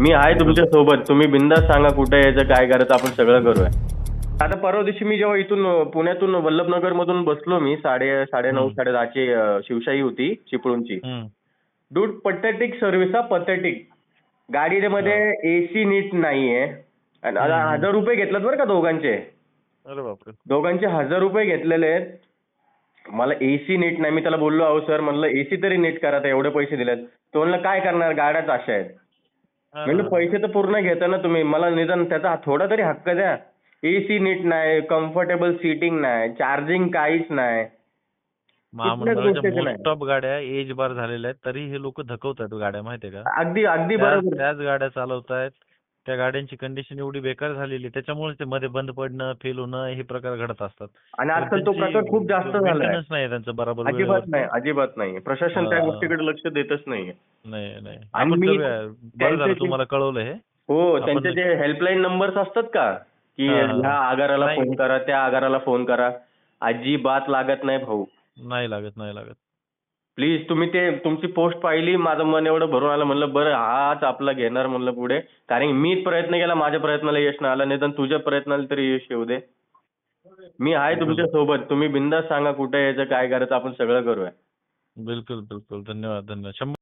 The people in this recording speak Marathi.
मी आहे तुमच्यासोबत. तुम्ही बिंदास सांगा कुठे यायचं काय करायचं आपण सगळं करूया. आता परवा दिवशी मी जेव्हा इथून पुण्यातून वल्लभनगर मधून बसलो मी साडे साडे नऊ. साडे दहाची शिवशाही होती चिपळूणची. डूड पथेटिक सर्व्हिस हा पथेटिक गाडीमध्ये एसी नीट नाहीये. आणि. हजार रुपये घेतलेत बरं का दोघांचे? दोघांचे हजार रुपये घेतलेले आहेत. मला एसी नीट नाही. मी त्याला बोललो अहो सर म्हणलं एसी तरी नीट करा एवढे पैसे दिलेत. तो म्हणलं काय करणार? गाड्याच अशा आहेत. म्हणलं पैसे तर पूर्ण घेता ना तुम्ही. मला निदान त्याचा थोडा तरी हक्क द्या. एसी नीट नाही कम्फर्टेबल सीटिंग नाही चार्जिंग काहीच नाही. महामंडळाच्या. मोस्ट ऑफ गाड्या एज बार झालेल्या आहेत तरी हे लोक धकवतात गाड्या माहितीये का? अगदी अगदी बरोबर. त्याच गाड्या चालवतायत. त्या गाड्यांची कंडिशन एवढी बेकार झालेली त्याच्यामुळे ते मध्ये बंद पडणं फेल होणं हे प्रकार घडत असतात. आणि आजकाल तो प्रकार खूप जास्त मेंटेनन्स नाही त्यांचं बरोबर अजिबात. नाही अजिबात नाही. प्रशासन त्या. गोष्टीकडे लक्ष देतच नाहीये. नाही नाही. आणि झालं तुम्हाला कळवलं हे. हो त्यांचे जे हेल्पलाईन नंबर्स असतात का? की. ह्या आगाराला. फोन करा त्या आगाराला फोन करा. अजिबात लागत नाही भाऊ. नाही लागत नाही लागत. प्लीज तुम्ही ते तुमची पोस्ट पाहिली माझं मन एवढं भरून आलं म्हणलं बरं हाच आपला घेणार म्हणलं पुढे. कारण मीच प्रयत्न केला माझ्या प्रयत्नाला यश नाही आलं निदान तुझ्या प्रयत्नाला तरी यश येऊ दे. मी आहे तुमच्यासोबत. तुम्ही बिंदास सांगा कुठे यायचं काय करायचं आपण सगळं करूया. बिलकुल बिलकुल. धन्यवाद धन्यवाद. शंभर